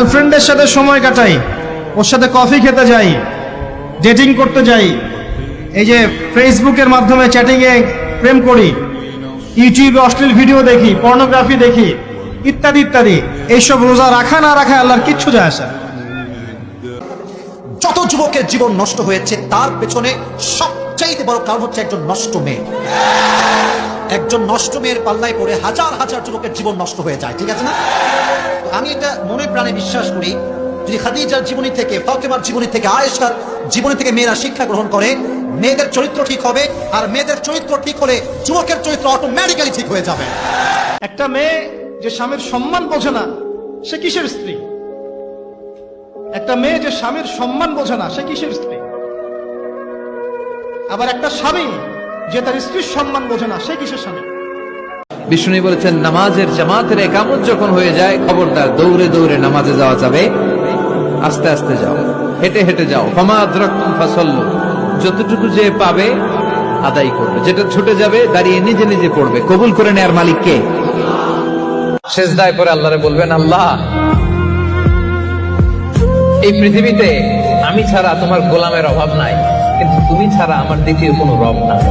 গার্লফ্রেন্ডের সাথে সময় কাটাই, ওর সাথে কফি খেতে যাই ডেটিং করতে যাই, এই যে ফেসবুকের মাধ্যমে চ্যাটিংয়ে প্রেম করি ইউটিউবে অশ্লীল ভিডিও দেখি পর্নোগ্রাফি দেখি, ইত্যাদি ইত্যাদি, এইসব রোজা রাখা না রাখা আল্লাহর কিচ্ছু যায় আসে। যত যুবকের জীবন নষ্ট হয়েছে, তার পেছনে সবচাইতে বড় কারণ হচ্ছে একজন নষ্ট মেয়ে একজন নষ্ট মেয়ের পাল্লায় পড়ে হাজার হাজার যুবকের জীবন নষ্ট হয়ে যায়, ঠিক আছে না? আমি এটা মনে প্রাণে বিশ্বাস করি, যদি খাদিজার জীবনী থেকে, ফাতেমার জীবনী থেকে, আয়েশার জীবনী থেকে মেয়েরা শিক্ষা গ্রহণ করে, মেয়েদের চরিত্র ঠিক হবে, আর মেয়েদের চরিত্র ঠিক হলে যুবকের চরিত্র অটোমেটিক্যালি ঠিক হয়ে যাবে। একটা মেয়ে যে স্বামীর সম্মান বোঝে না, সে কিসের স্ত্রী? একটা মেয়ে যে স্বামীর সম্মান বোঝে না, সে কিসের স্ত্রী? আবার একটা স্বামী যে তার স্ত্রীর সম্মান বোঝে না, সে কিসের স্বামী? বিষ্ণু বলেছেন, নামাজের জামাতের একামত যখন হয়ে যায়, খবরদার, দৌড়ে দৌড়ে নামাজে যাওয়া যাবে। আস্তে আস্তে যাও, হেঁটে হেঁটে যাও। ফমাদ যতটুকু যে পাবে আদায় করবে। যেটা ছুটে যাবে, দাঁড়িয়ে নিজে নিজে পড়বে। কবুল করে নেয়ার মালিক কে? শেষ দায় পরে আল্লাহরে বলবেন, আল্লাহ, এই পৃথিবীতে আমি ছাড়া তোমার গোলামের অভাব নাই, কিন্তু তুমি ছাড়া আমার দ্বিতীয় কোনো রব নাই।